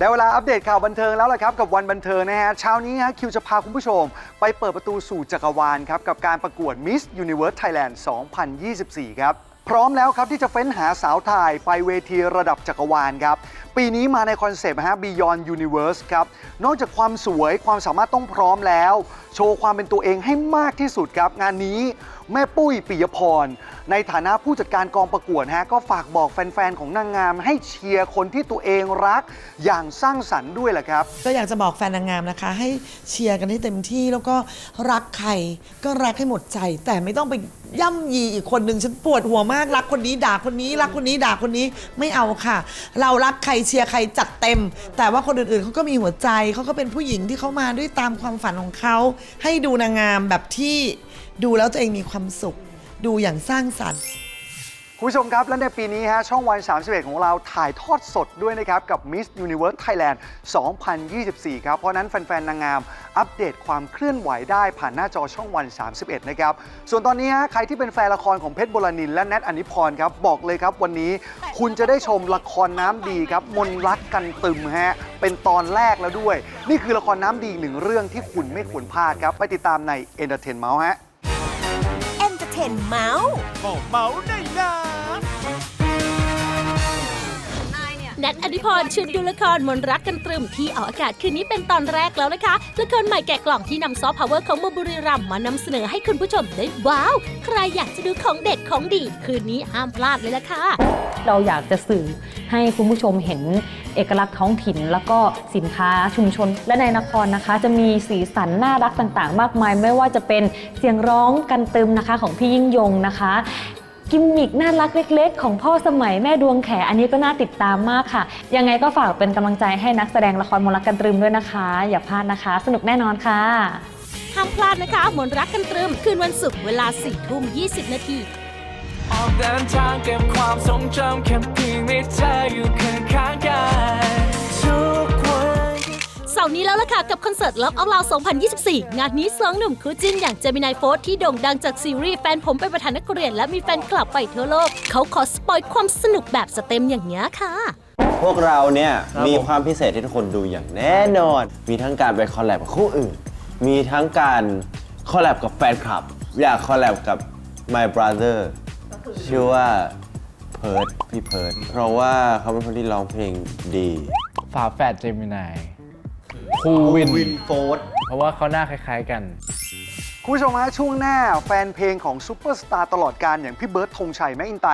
ได้เวลาอัปเดตข่าวบันเทิงแล้วล่ะครับ กับวันบันเทิงนะฮะเช้านี้ฮะคิวจะพาคุณผู้ชม ไปเปิดประตูสู่จักรวาลครับ กับการประกวด Miss Universe Thailand 2024 ครับ พร้อมแล้วครับที่จะเฟ้นหาสาวไทยไปเวทีระดับจักรวาลครับ ปีนี้มาในคอนเซปต์ฮะ Beyond Universe ครับ นอกจากความสวยความสามารถต้องพร้อมแล้ว โชว์ความเป็นตัวเองให้มากที่สุดครับ งานนี้แม่ปุ้ยปิยพร ในฐานะผู้จัดการกองประกวดฮะ ก็ฝากบอกแฟน ๆ ของนางงาม ให้เชียร์คนที่ตัวเองรักอย่างสร้างสรรค์ด้วยแหละครับ ก็อยากจะบอกแฟนนางงามนะคะ ให้เชียร์กันให้เต็มที่แล้วก็รักใครก็รักให้หมดใจ แต่ไม่ต้องไปย่ำยีอีกคนหนึ่งฉันปวดหัวมากรักคนนี้ด่าคนนี้ รักคนนี้ด่าคนนี้ไม่เอาค่ะ เรารักใครเชียร์ใครจัดเต็ม แต่ว่าคนอื่นๆเขาก็มีหัวใจเขาก็เป็นผู้หญิงที่เขามาด้วยตามความฝันของเขา ให้ดูนางงามแบบที่ดูแล้วตัวเองมีความสุข ดูอย่างสร้างสรรค์ คุณผู้ชมครับ และในปีนี้ฮะช่องวัน 31 ของเราถ่ายทอดสดด้วยนะครับ กับ Miss Universe Thailand 2024 ครับ เพราะนั้นแฟน ๆ นางงามอัปเดตความเคลื่อนไหวได้ผ่านหน้าจอช่องวัน 31 นะครับ ส่วนตอนนี้ฮะใครที่เป็นแฟนละครของเพชรบุรนินและแนทอนิพรครับ บอกเลยครับวันนี้คุณจะได้ชมละครน้ำดีครับ มนรักกันตึมฮะเป็นตอนแรกแล้วด้วย นี่คือละครน้ำดีอีกหนึ่งเรื่องที่คุณไม่ควรพลาดครับไปติดตามใน Entertainment ฮะ นเตอร์เทนเมาส์แนทอดิพรชุดดูละครมนต์รักกันตรึมที่ออกอากาศคืนนี้เป็นตอนแรกแล้วนะคะ ละครใหม่แกะกล่องที่นำซอฟต์พาวเวอร์ของเมืองบุรีรัมย์มานำเสนอให้คุณผู้ชมได้ว้าว ใครอยากจะดูของเด็ดของดี คืนนี้ห้ามพลาดเลยละค่ะ เราอยากจะสื่อให้คุณผู้ชมเห็น เอกลักษณ์ท้องถิ่น แล้วก็สินค้าชุมชน และในนครนะคะ จะมีสีสันน่ารักต่างๆ มากมาย ไม่ว่าจะเป็นเสียงร้องกันตึมนะคะของพี่ยิ่งยงนะคะกิมมิกน่ารักเล็ก ๆ ของพ่อสมัยแม่ดวงแข อันนี้ก็น่าติดตามมากค่ะ ยังไงก็ฝากเป็นกำลังใจให้นักแสดงละครมนรักกันตรึมด้วยนะคะ อย่าพลาดนะคะ สนุกแน่นอนค่ะห้ามพลาดนะคะมนรักกันตรึม คืนวันศุกร์เวลา4ทุ่ม20 นาที ออกเดินทางเก็บความทรงจำแค่ ค่ะกับคอนเสิร์ต Love Out Loud 2024 งานนี้สองหนุ่มคู่จิ้นอย่างเจมินายโฟสที่โด่งดังจากซีรีส์แฟนผมเป็นประธานนักเรียน และมีแฟนคลับไปทั่วโลก เขาขอสปอยความสนุกแบบสเต็มอย่างนี้ยค่ะ พวกเราเนี่ยมีความพิเศษที่ทุกคนดูอย่างแน่นอน มีทั้งการไปคอลแลบกับคู่อื่น มีทั้งการคอลแลบกับแฟนคลับ อยากคอลแลบกับ my brother ชื่อว่าเพิร์ดพี่เพิร์ดเพราะว่าเขาเป็นคนที่ร้องเพลงดี ฝาแฝดเจมินาย ภูวิน วินโฟร์เพราะว่าเขาหน้าคล้าย ๆกัน คุณผู้ชมฮะช่วงหน้าแฟนเพลงของซูเปอร์สตาร์ตลอดการอย่างพี่เบิร์ดธงชัยแม่อินไต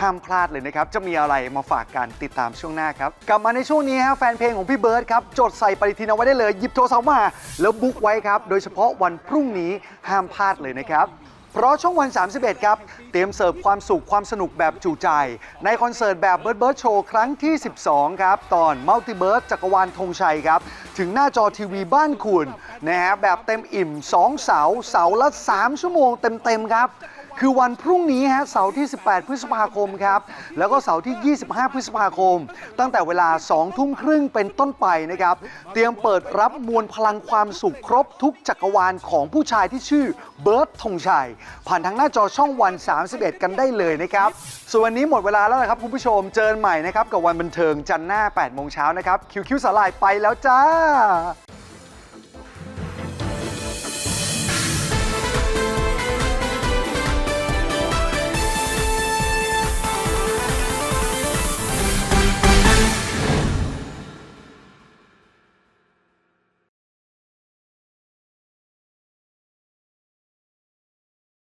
ห้ามพลาดเลยนะครับ จะมีอะไรมาฝากกันติดตามช่วงหน้าครับ กลับมาในช่วงนี้ฮะแฟนเพลงของพี่เบิร์ดครับ จดใส่ปฏิทินเอาไว้ได้เลย หยิบโทรศัพท์มา แล้วบุ๊กไว้ครับ โดยเฉพาะวันพรุ่งนี้ห้ามพลาดเลยนะครับ เพราะช่องวัน 31 ครับ เตรียมเสิร์ฟความสุขความสนุกแบบจุใจ ในคอนเสิร์ตแบบเบิร์ดเบิร์ดโชว์ครั้งที่ 12 ครับ ตอนมัลติเบิร์ดจักรวาลธงชัยครับ ถึงหน้าจอทีวีบ้านคุณนะฮะแบบเต็มอิ่ม 2 เสาเสาละ 3 ชั่วโมงเต็ม ๆ ครับ คือวันพรุ่งนี้ฮะเสาร์ที่ 18 พฤษภาคมครับ แล้วก็เสาร์ที่ 25 พฤษภาคม ตั้งแต่เวลา 2 ทุ่มครึ่งเป็นต้นไปนะครับ เตรียมเปิดรับมวลพลังความสุขครบทุกจักรวาลของผู้ชายที่ชื่อเบิร์ตธงชัย ผ่านทางหน้าจอช่องวัน 31 กันได้เลยนะครับ ส่วนวันนี้หมดเวลาแล้วนะครับคุณผู้ชมเจอกันใหม่นะครับกับวันบันเทิงจันทร์หน้า 8 โมงเช้านะครับคิวคิวสลายไปแล้วจ้า